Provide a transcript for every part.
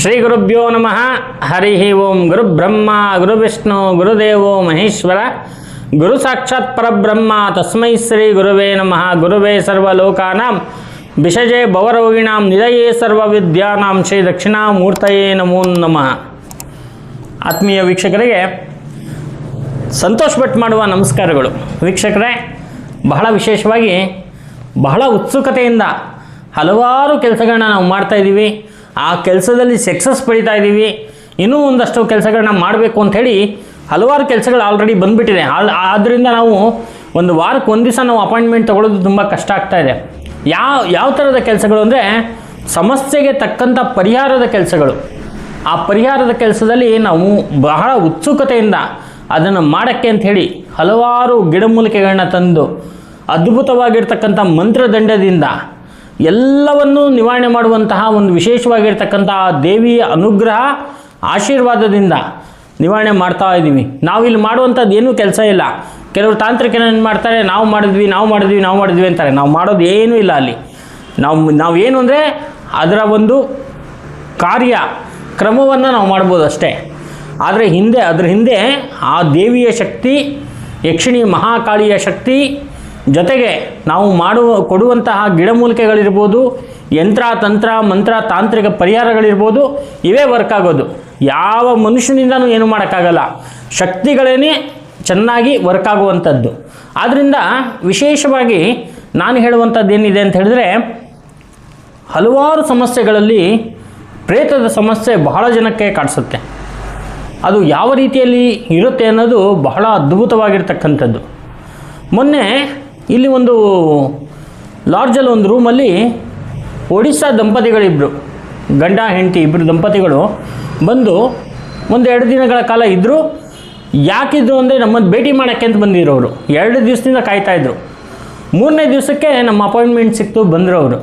ಶ್ರೀ ಗುರುಭ್ಯೋ ನಮಃ. ಹರಿ ಓಂ ಗುರು ಬ್ರಹ್ಮ, ಗುರು ವಿಷ್ಣು ಗುರುದೇವೋ ಮಹೇಶ್ವರ. ಗುರು ಸಾಕ್ಷಾತ್ ಪರಬ್ರಹ್ಮ, ತಸ್ಮೈ ಶ್ರೀ ಗುರುವೇ ನಮಃ. ಗುರುವೇ ಸರ್ವಲೋಕಾನಾಂ, ವಿಷಜೆ ಭವರೋಗಿಣಾಂ ನಿಲಯೇ ಸರ್ವವಿದ್ಯಾನಾಂ, ಶ್ರೀ ದಕ್ಷಿಣಾಮೂರ್ತಯೇ ನಮೋ ನಮಃ. ಆತ್ಮೀಯ ವೀಕ್ಷಕರಿಗೆ ಸಂತೋಷ್ ಭಟ್ ಮಾಡುವ ನಮಸ್ಕಾರಗಳು. ವೀಕ್ಷಕರೇ, ಬಹಳ ವಿಶೇಷವಾಗಿ ಬಹಳ ಉತ್ಸುಕತೆಯಿಂದ ಹಲವಾರು ಕೆಲಸಗಳನ್ನ ನಾವು ಮಾಡ್ತಾ ಇದ್ದೀವಿ. ಆ ಕೆಲಸದಲ್ಲಿ ಸಕ್ಸಸ್ ಪಡಿತಾ ಇದ್ದೀವಿ. ಇನ್ನೂ ಒಂದಷ್ಟು ಕೆಲಸಗಳನ್ನ ಮಾಡಬೇಕು ಅಂಥೇಳಿ ಹಲವಾರು ಕೆಲಸಗಳು ಆಲ್ರೆಡಿ ಬಂದುಬಿಟ್ಟಿದೆ. ಆದ್ದರಿಂದ ನಾವು ಒಂದು ವಾರಕ್ಕೆ ಒಂದು ದಿವಸ ನಾವು ಅಪಾಯಿಂಟ್ಮೆಂಟ್ ತೊಗೊಳ್ಳೋದು ತುಂಬ ಕಷ್ಟ ಆಗ್ತಾ ಇದೆ. ಯಾವ ಯಾವ ಥರದ ಕೆಲಸಗಳು ಅಂದರೆ ಸಮಸ್ಯೆಗೆ ತಕ್ಕಂಥ ಪರಿಹಾರದ ಕೆಲಸಗಳು. ಆ ಪರಿಹಾರದ ಕೆಲಸದಲ್ಲಿ ನಾವು ಬಹಳ ಉತ್ಸುಕತೆಯಿಂದ ಅದನ್ನು ಮಾಡೋಕ್ಕೆ ಹೇಳಿ ಹಲವಾರು ಗಿಡಮೂಲಿಕೆಗಳನ್ನ ತಂದು ಅದ್ಭುತವಾಗಿರ್ತಕ್ಕಂಥ ಮಂತ್ರದಂಡದಿಂದ ಎಲ್ಲವನ್ನೂ ನಿವಾರಣೆ ಮಾಡುವಂತಹ ಒಂದು ವಿಶೇಷವಾಗಿರ್ತಕ್ಕಂಥ ದೇವಿಯ ಅನುಗ್ರಹ ಆಶೀರ್ವಾದದಿಂದ ನಿವಾರಣೆ ಮಾಡ್ತಾ ಇದ್ದೀವಿ. ನಾವು ಇಲ್ಲಿ ಮಾಡುವಂಥದ್ದು ಏನೂ ಕೆಲಸ ಇಲ್ಲ. ಕೆಲವರು ತಾಂತ್ರಿಕ ಏನೇನು ಮಾಡ್ತಾರೆ, ನಾವು ಮಾಡಿದ್ವಿ ನಾವು ಮಾಡಿದ್ವಿ ನಾವು ಮಾಡಿದ್ವಿ ಅಂತಾರೆ. ನಾವು ಮಾಡೋದು ಏನೂ ಇಲ್ಲ ಅಲ್ಲಿ. ನಾವು ನಾವು ಏನು ಅಂದರೆ ಅದರ ಒಂದು ಕಾರ್ಯ, ಕ್ರಮವನ್ನು ನಾವು ಮಾಡ್ಬೋದು ಅಷ್ಟೇ. ಆದರೆ ಹಿಂದೆ, ಅದರ ಹಿಂದೆ ಆ ದೇವಿಯ ಶಕ್ತಿ ಯಕ್ಷಿಣಿ ಮಹಾಕಾಳಿಯ ಶಕ್ತಿ ಜೊತೆಗೆ ನಾವು ಮಾಡುವ, ಕೊಡುವಂತಹ ಗಿಡಮೂಲಿಕೆಗಳಿರ್ಬೋದು, ಯಂತ್ರ, ತಂತ್ರ, ಮಂತ್ರ, ತಾಂತ್ರಿಕ ಪರಿಹಾರಗಳಿರ್ಬೋದು, ಇವೇ ವರ್ಕ್ ಆಗೋದು. ಯಾವ ಮನುಷ್ಯನಿಂದನೂ ಏನು ಮಾಡೋಕ್ಕಾಗಲ್ಲ. ಶಕ್ತಿಗಳೇನೇ ಚೆನ್ನಾಗಿ ವರ್ಕ್ ಆಗುವಂಥದ್ದು. ಆದ್ದರಿಂದ ವಿಶೇಷವಾಗಿ ನಾನು ಹೇಳುವಂಥದ್ದು ಏನಿದೆ ಅಂತ ಹೇಳಿದ್ರೆ, ಹಲವಾರು ಸಮಸ್ಯೆಗಳಲ್ಲಿ ಪ್ರೇತದ ಸಮಸ್ಯೆ ಬಹಳ ಜನಕ್ಕೆ ಕಾಣಿಸುತ್ತೆ. ಅದು ಯಾವ ರೀತಿಯಲ್ಲಿ ಇರುತ್ತೆ ಅನ್ನೋದು ಬಹಳ ಅದ್ಭುತವಾಗಿರ್ತಕ್ಕಂಥದ್ದು. ಮೊನ್ನೆ ಇಲ್ಲಿ ಒಂದು ಲಾಡ್ಜಲ್ಲಿ ಒಂದು ರೂಮಲ್ಲಿ ಒಡಿಸ್ಸಾ ದಂಪತಿಗಳಿಬ್ಬರು ಗಂಡ, ಹೆಂಡತಿ ಇಬ್ಬರು ದಂಪತಿಗಳು ಬಂದು ಒಂದು ಎರಡು ದಿನಗಳ ಕಾಲ ಇದ್ದರು ಯಾಕಿದ್ರು ಅಂದರೆ ನಮ್ಮನ್ನು ಭೇಟಿ ಮಾಡೋಕ್ಕೆ ಅಂತ ಬಂದಿರೋರು ಎರಡು ದಿವಸದಿಂದ ಕಾಯ್ತಾಯಿದ್ರು ಮೂರನೇ ದಿವಸಕ್ಕೆ ನಮ್ಮ ಅಪಾಯಿಂಟ್ಮೆಂಟ್ ಸಿಕ್ತು, ಬಂದರು ಅವರು.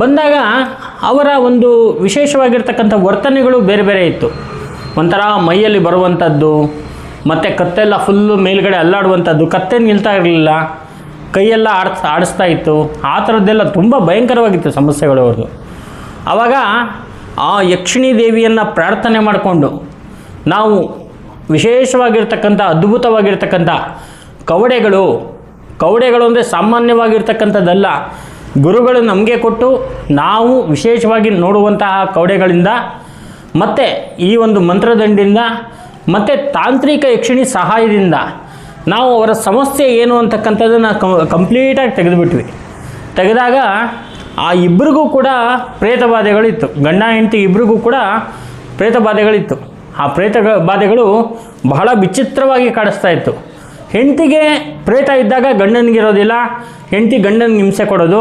ಬಂದಾಗ ಅವರ ಒಂದು ವಿಶೇಷವಾಗಿರ್ತಕ್ಕಂಥ ವರ್ತನೆಗಳು ಬೇರೆ ಬೇರೆ ಇತ್ತು. ಒಂಥರ ಮೈಯಲ್ಲಿ ಬರುವಂಥದ್ದು, ಮತ್ತು ಕತ್ತೆಲ್ಲ ಫುಲ್ಲು ಮೇಲ್ಗಡೆ ಅಲ್ಲಾಡುವಂಥದ್ದು, ಕತ್ತೆ ನಿಲ್ತಾ ಇರಲಿಲ್ಲ. ಕೈಯೆಲ್ಲ ಆಡಿಸ್ ಆಡಿಸ್ತಾ ಇತ್ತು. ಆ ಥರದ್ದೆಲ್ಲ ತುಂಬ ಭಯಂಕರವಾಗಿತ್ತು ಸಮಸ್ಯೆಗಳು ಅವ್ರದ್ದು. ಆವಾಗ ಆ ಯಕ್ಷಿಣಿ ದೇವಿಯನ್ನು ಪ್ರಾರ್ಥನೆ ಮಾಡಿಕೊಂಡು ನಾವು ವಿಶೇಷವಾಗಿರ್ತಕ್ಕಂಥ, ಅದ್ಭುತವಾಗಿರ್ತಕ್ಕಂಥ ಕವಡೆಗಳು ಕವಡೆಗಳು ಅಂದರೆ ಸಾಮಾನ್ಯವಾಗಿರ್ತಕ್ಕಂಥದ್ದಲ್ಲ, ಗುರುಗಳು ನಮಗೆ ಕೊಟ್ಟು ನಾವು ವಿಶೇಷವಾಗಿ ನೋಡುವಂತಹ ಕವಡೆಗಳಿಂದ ಮತ್ತು ಈ ಒಂದು ಮಂತ್ರದಂಡಿಂದ ಮತ್ತು ತಾಂತ್ರಿಕ ಯಕ್ಷಿಣಿ ಸಹಾಯದಿಂದ ನಾವು ಅವರ ಸಮಸ್ಯೆ ಏನು ಅಂತಕ್ಕಂಥದ್ದನ್ನು ಕಂಪ್ಲೀಟಾಗಿ ತೆಗೆದುಬಿಟ್ವಿ. ತೆಗೆದಾಗ ಆ ಇಬ್ಬರಿಗೂ ಕೂಡ ಪ್ರೇತ ಬಾಧೆಗಳಿತ್ತು ಗಂಡ, ಹೆಂಡತಿ ಇಬ್ಬರಿಗೂ ಕೂಡ ಪ್ರೇತ ಬಾಧೆಗಳಿತ್ತು ಆ ಪ್ರೇತ ಬಾಧೆಗಳು ಬಹಳ ವಿಚಿತ್ರವಾಗಿ ಕಾಡಿಸ್ತಾ ಇತ್ತು. ಹೆಂಡತಿಗೆ ಪ್ರೇತ ಇದ್ದಾಗ ಗಂಡನಿಗಿರೋದಿಲ್ಲ ಹೆಂಡತಿ ಗಂಡನಿಗೆ ಹಿಂಸೆ ಕೊಡೋದು.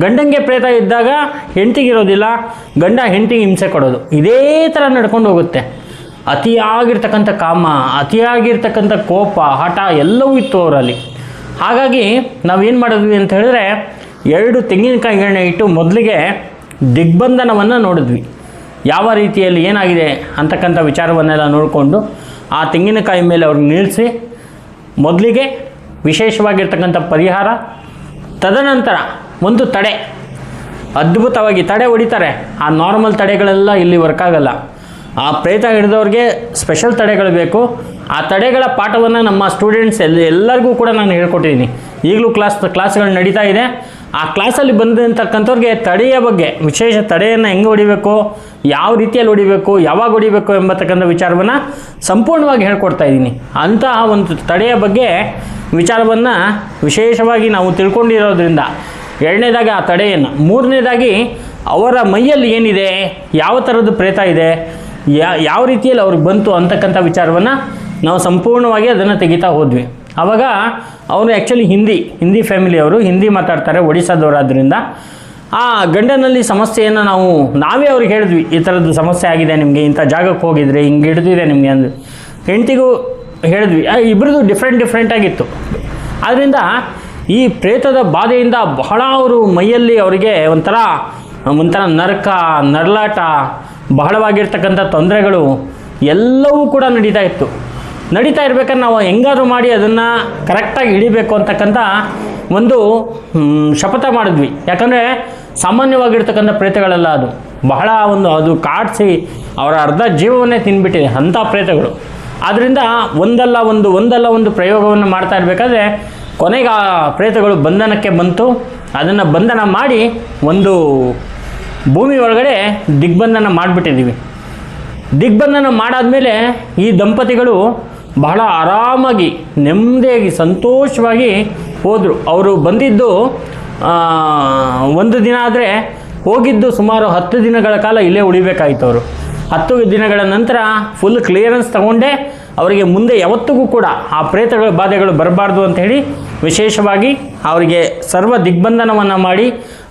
ಗಂಡನಿಗೆ ಪ್ರೇತ ಇದ್ದಾಗ ಹೆಂಡತಿಗಿರೋದಿಲ್ಲ ಗಂಡ ಹೆಂಡತಿಗೆ ಹಿಂಸೆ ಕೊಡೋದು. ಇದೇ ಥರ ನಡ್ಕೊಂಡು ಹೋಗುತ್ತೆ. ಅತಿಯಾಗಿರ್ತಕ್ಕಂಥ ಕಾಮ, ಅತಿಯಾಗಿರ್ತಕ್ಕಂಥ ಕೋಪ, ಹಠ ಎಲ್ಲವೂ ಇತ್ತು ಅವರಲ್ಲಿ. ಹಾಗಾಗಿ ನಾವೇನು ಮಾಡಿದ್ವಿ ಅಂತ ಹೇಳಿದ್ರೆ ಎರಡು ತೆಂಗಿನಕಾಯಿಗಳನ್ನ ಇಟ್ಟು ಮೊದಲಿಗೆ ದಿಗ್ಬಂಧನವನ್ನು ನೋಡಿದ್ವಿ. ಯಾವ ರೀತಿಯಲ್ಲಿ ಏನಾಗಿದೆ ಅಂತಕ್ಕಂಥ ವಿಚಾರವನ್ನೆಲ್ಲ ನೋಡಿಕೊಂಡು ಆ ತೆಂಗಿನಕಾಯಿ ಮೇಲೆ ಅವ್ರಿಗೆ ನಿಲ್ಲಿಸಿ ಮೊದಲಿಗೆ ವಿಶೇಷವಾಗಿರ್ತಕ್ಕಂಥ ಪರಿಹಾರ, ತದನಂತರ ಒಂದು ತಡೆ, ಅದ್ಭುತವಾಗಿ ತಡೆ ಹೊಡಿತಾರೆ. ಆ ನಾರ್ಮಲ್ ತಡೆಗಳೆಲ್ಲ ಇಲ್ಲಿ ವರ್ಕ್ ಆಗಲ್ಲ. ಆ ಪ್ರೇತ ಹಿಡಿದವ್ರಿಗೆ ಸ್ಪೆಷಲ್ ತಡೆಗಳು ಬೇಕು. ಆ ತಡೆಗಳ ಪಾಠವನ್ನು ನಮ್ಮ ಸ್ಟೂಡೆಂಟ್ಸ್ ಎಲ್ಲ ಎಲ್ಲರಿಗೂ ಕೂಡ ನಾನು ಹೇಳ್ಕೊಟ್ಟಿದ್ದೀನಿ ಈಗಲೂ ಕ್ಲಾಸ್ ಕ್ಲಾಸ್ಗಳು ನಡೀತಾ ಇದೆ. ಆ ಕ್ಲಾಸಲ್ಲಿ ಬಂದಂತಕ್ಕಂಥವ್ರಿಗೆ ತಡೆಯ ಬಗ್ಗೆ, ವಿಶೇಷ ತಡೆಯನ್ನು ಹೆಂಗೆ ಹೊಡಿಬೇಕು, ಯಾವ ರೀತಿಯಲ್ಲಿ ಹೊಡಿಬೇಕು, ಯಾವಾಗ ಹೊಡಿಬೇಕು ಎಂಬತಕ್ಕಂಥ ವಿಚಾರವನ್ನು ಸಂಪೂರ್ಣವಾಗಿ ಹೇಳ್ಕೊಡ್ತಾ ಇದ್ದೀನಿ ಅಂತಹ ಒಂದು ತಡೆಯ ಬಗ್ಗೆ ವಿಚಾರವನ್ನು ವಿಶೇಷವಾಗಿ ನಾವು ತಿಳ್ಕೊಂಡಿರೋದ್ರಿಂದ ಎರಡನೇದಾಗಿ ಆ ತಡೆಯನ್ನು. ಮೂರನೇದಾಗಿ ಅವರ ಮೈಯಲ್ಲಿ ಏನಿದೆ, ಯಾವ ಥರದ್ದು ಪ್ರೇತ ಇದೆ ಯಾ ಯಾವ ರೀತಿಯಲ್ಲಿ ಅವ್ರಿಗೆ ಬಂತು ಅಂತಕ್ಕಂಥ ವಿಚಾರವನ್ನು ನಾವು ಸಂಪೂರ್ಣವಾಗಿ ಅದನ್ನು ತೆಗಿತಾ ಹೋದ್ವಿ. ಆವಾಗ ಅವರು ಆ್ಯಕ್ಚುಲಿ ಹಿಂದಿ ಹಿಂದಿ ಫ್ಯಾಮಿಲಿಯವರು ಹಿಂದಿ ಮಾತಾಡ್ತಾರೆ ಒಡಿಸ್ಸಾದವರಾದ್ರಿಂದ. ಆ ಗಂಡನಲ್ಲಿ ಸಮಸ್ಯೆಯನ್ನು ನಾವು, ನಾವೇ ಅವ್ರಿಗೆ ಹೇಳಿದ್ವಿ, ಈ ಥರದ್ದು ಸಮಸ್ಯೆ ಆಗಿದೆ ನಿಮಗೆ, ಇಂಥ ಜಾಗಕ್ಕೆ ಹೋಗಿದ್ರೆ, ಹಿಂಗೆ ಹಿಡಿದಿದೆ ನಿಮಗೆ ಅಂದ್ರೆ ಹೆಂಡತಿಗೂ ಹೇಳಿದ್ವಿ ಇಬ್ಬರದ್ದು ಡಿಫ್ರೆಂಟ್ ಡಿಫ್ರೆಂಟ್ ಆಗಿತ್ತು. ಆದ್ದರಿಂದ ಈ ಪ್ರೇತದ ಬಾಧೆಯಿಂದ ಬಹಳ ಅವರು ಮೈಯಲ್ಲಿ ಅವರಿಗೆ ಒಂಥರ ಒಂಥರ ನರಕ ನರಳಾಟ ಬಹಳವಾಗಿರ್ತಕ್ಕಂಥ ತೊಂದರೆಗಳು ಎಲ್ಲವೂ ಕೂಡ ನಡೀತಾ ಇತ್ತು. ನಡೀತಾ ಇರ್ಬೇಕಾದ್ರೆ ನಾವು ಹೆಂಗಾದರೂ ಮಾಡಿ ಅದನ್ನು ಕರೆಕ್ಟಾಗಿ ಹಿಡಿಬೇಕು ಅಂತಕ್ಕಂಥ ಒಂದು ಶಪಥ ಮಾಡಿದ್ವಿ. ಯಾಕಂದರೆ ಸಾಮಾನ್ಯವಾಗಿರ್ತಕ್ಕಂಥ ಪ್ರೇತಗಳೆಲ್ಲ ಅದು. ಬಹಳ ಒಂದು ಅದು ಕಾಡಿಸಿ ಅವರ ಅರ್ಧ ಜೀವವನ್ನೇ ತಿನ್ಬಿಟ್ಟಿದೆ ಅಂಥ ಪ್ರೇತಗಳು ಆದ್ದರಿಂದ ಒಂದಲ್ಲ ಒಂದು ಒಂದಲ್ಲ ಒಂದು ಪ್ರಯೋಗವನ್ನು ಮಾಡ್ತಾ ಇರಬೇಕಾದ್ರೆ ಕೊನೆಗೆ ಆ ಪ್ರೇತಗಳು ಬಂಧನಕ್ಕೆ ಬಂತು. ಅದನ್ನು ಬಂಧನ ಮಾಡಿ ಒಂದು ಭೂಮಿ ಒಳಗಡೆ ದಿಗ್ಬಂಧನ ಮಾಡಿಬಿಟ್ಟಿದ್ದೀವಿ. ದಿಗ್ಬಂಧನ ಮಾಡಾದಮೇಲೆ ಈ ದಂಪತಿಗಳು ಬಹಳ ಆರಾಮಾಗಿ, ನೆಮ್ಮದಿಯಾಗಿ, ಸಂತೋಷವಾಗಿ ಹೋದರು. ಅವರು ಬಂದಿದ್ದು ಒಂದು ದಿನ ಆದರೆ ಹೋಗಿದ್ದು ಸುಮಾರು ಹತ್ತು ದಿನಗಳ ಕಾಲ ಇಲ್ಲೇ ಉಳಿಬೇಕಾಯಿತು ಅವರು. ಹತ್ತು ದಿನಗಳ ನಂತರ ಫುಲ್ ಕ್ಲಿಯರೆನ್ಸ್ ತಗೊಂಡೆ, ಅವರಿಗೆ ಮುಂದೆ ಯಾವತ್ತಿಗೂ ಕೂಡ ಆ ಪ್ರೇತಗಳ ಬಾಧೆಗಳು ಬರಬಾರ್ದು ಅಂತ ಹೇಳಿ ವಿಶೇಷವಾಗಿ ಅವರಿಗೆ ಸರ್ವ ದಿಗ್ಬಂಧನವನ್ನು ಮಾಡಿ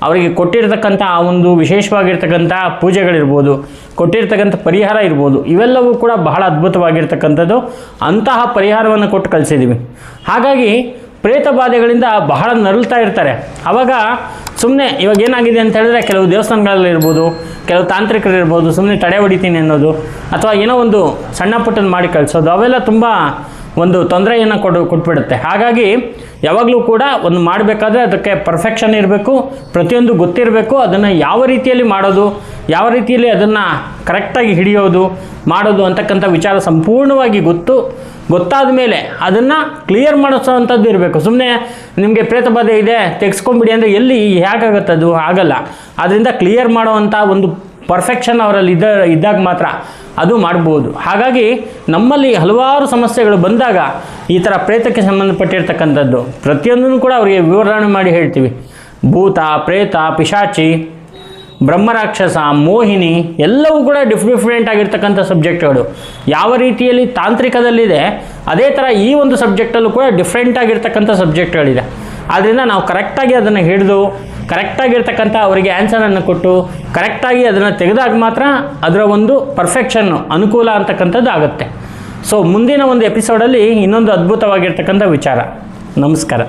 ಅವರಿಗೆ ಕೊಟ್ಟಿರ್ತಕ್ಕಂಥ ಆ ಒಂದು ವಿಶೇಷವಾಗಿರ್ತಕ್ಕಂಥ ಪೂಜೆಗಳಿರ್ಬೋದು, ಕೊಟ್ಟಿರ್ತಕ್ಕಂಥ ಪರಿಹಾರ ಇರ್ಬೋದು, ಇವೆಲ್ಲವೂ ಕೂಡ ಬಹಳ ಅದ್ಭುತವಾಗಿರ್ತಕ್ಕಂಥದ್ದು. ಅಂತಹ ಪರಿಹಾರವನ್ನು ಕೊಟ್ಟು ಕಳಿಸಿದ್ದೀವಿ ಹಾಗಾಗಿ ಪ್ರೇತ ಬಾಧೆಗಳಿಂದ ಬಹಳ ನರಳ್ತಾ ಇರ್ತಾರೆ. ಆವಾಗ ಸುಮ್ಮನೆ ಇವಾಗ ಏನಾಗಿದೆ ಅಂತ ಹೇಳಿದ್ರೆ ಕೆಲವು ದೇವಸ್ಥಾನಗಳಲ್ಲಿ ಇರ್ಬೋದು, ಕೆಲವು ತಾಂತ್ರಿಕರು ಇರ್ಬೋದು ಸುಮ್ಮನೆ ತಡೆ ಹೊಡಿತೀನಿ ಅನ್ನೋದು, ಅಥವಾ ಏನೋ ಒಂದು ಸಣ್ಣ ಪುಟ್ಟನ್ನು ಮಾಡಿ ಕಳಿಸೋದು, ಅವೆಲ್ಲ ತುಂಬ ಒಂದು ತೊಂದರೆಯನ್ನು ಕೊಡು ಕೊಟ್ಬಿಡುತ್ತೆ. ಹಾಗಾಗಿ ಯಾವಾಗಲೂ ಕೂಡ ಒಂದು ಮಾಡಬೇಕಾದ್ರೆ ಅದಕ್ಕೆ ಪರ್ಫೆಕ್ಷನ್ ಇರಬೇಕು, ಪ್ರತಿಯೊಂದು ಗೊತ್ತಿರಬೇಕು, ಅದನ್ನು ಯಾವ ರೀತಿಯಲ್ಲಿ ಮಾಡೋದು, ಯಾವ ರೀತಿಯಲ್ಲಿ ಅದನ್ನು ಕರೆಕ್ಟಾಗಿ ಹಿಡಿಯೋದು, ಮಾಡೋದು ಅಂತಕ್ಕಂಥ ವಿಚಾರ ಸಂಪೂರ್ಣವಾಗಿ ಗೊತ್ತು. ಗೊತ್ತಾದ ಮೇಲೆ ಅದನ್ನು ಕ್ಲಿಯರ್ ಮಾಡಿಸೋವಂಥದ್ದು ಇರಬೇಕು. ಸುಮ್ಮನೆ ನಿಮಗೆ ಪ್ರೇತ ಬಾಧೆ ಇದೆ ತೆಗೆಸ್ಕೊಂಬಿಡಿ ಅಂದರೆ ಎಲ್ಲಿ ಹೇಗಾಗತ್ತದು ಆಗಲ್ಲ ಅದರಿಂದ ಕ್ಲಿಯರ್ ಮಾಡುವಂಥ ಒಂದು ಪರ್ಫೆಕ್ಷನ್ ಅವರಲ್ಲಿ ಇದ್ದ, ಇದ್ದಾಗ ಮಾತ್ರ ಅದು ಮಾಡ್ಬೋದು. ಹಾಗಾಗಿ ನಮ್ಮಲ್ಲಿ ಹಲವಾರು ಸಮಸ್ಯೆಗಳು ಬಂದಾಗ ಈ ಥರ ಪ್ರೇತಕ್ಕೆ ಸಂಬಂಧಪಟ್ಟಿರ್ತಕ್ಕಂಥದ್ದು, ಪ್ರತಿಯೊಂದನ್ನು ಕೂಡ ಅವರಿಗೆ ವಿವರಣೆ ಮಾಡಿ ಹೇಳ್ತೀವಿ. ಭೂತ, ಪ್ರೇತ, ಪಿಶಾಚಿ, ಬ್ರಹ್ಮರಾಕ್ಷಸ, ಮೋಹಿನಿ, ಎಲ್ಲವೂ ಕೂಡ ಡಿಫ್ ಡಿಫ್ರೆಂಟ್ ಆಗಿರ್ತಕ್ಕಂಥ ಸಬ್ಜೆಕ್ಟ್ಗಳು ಯಾವ ರೀತಿಯಲ್ಲಿ ತಾಂತ್ರಿಕದಲ್ಲಿದೆ, ಅದೇ ಥರ ಈ ಒಂದು ಸಬ್ಜೆಕ್ಟಲ್ಲೂ ಕೂಡ ಡಿಫ್ರೆಂಟ್ ಆಗಿರ್ತಕ್ಕಂಥ ಸಬ್ಜೆಕ್ಟ್ಗಳಿದೆ ಆದ್ದರಿಂದ ನಾವು ಕರೆಕ್ಟಾಗಿ ಅದನ್ನು ಹಿಡಿದು ಕರೆಕ್ಟಾಗಿರ್ತಕ್ಕಂಥ ಅವರಿಗೆ ಆನ್ಸರನ್ನು ಕೊಟ್ಟು, ಕರೆಕ್ಟಾಗಿ ಅದನ್ನು ತೆಗೆದಾಗ ಮಾತ್ರ ಅದರ ಒಂದು ಪರ್ಫೆಕ್ಷನ್ನು ಅನುಕೂಲ ಅಂತಕ್ಕಂಥದ್ದು ಆಗುತ್ತೆ. ಸೊ ಮುಂದಿನ ಒಂದು ಎಪಿಸೋಡಲ್ಲಿ ಇನ್ನೊಂದು ಅದ್ಭುತವಾಗಿರ್ತಕ್ಕಂಥ ವಿಚಾರ. ನಮಸ್ಕಾರ.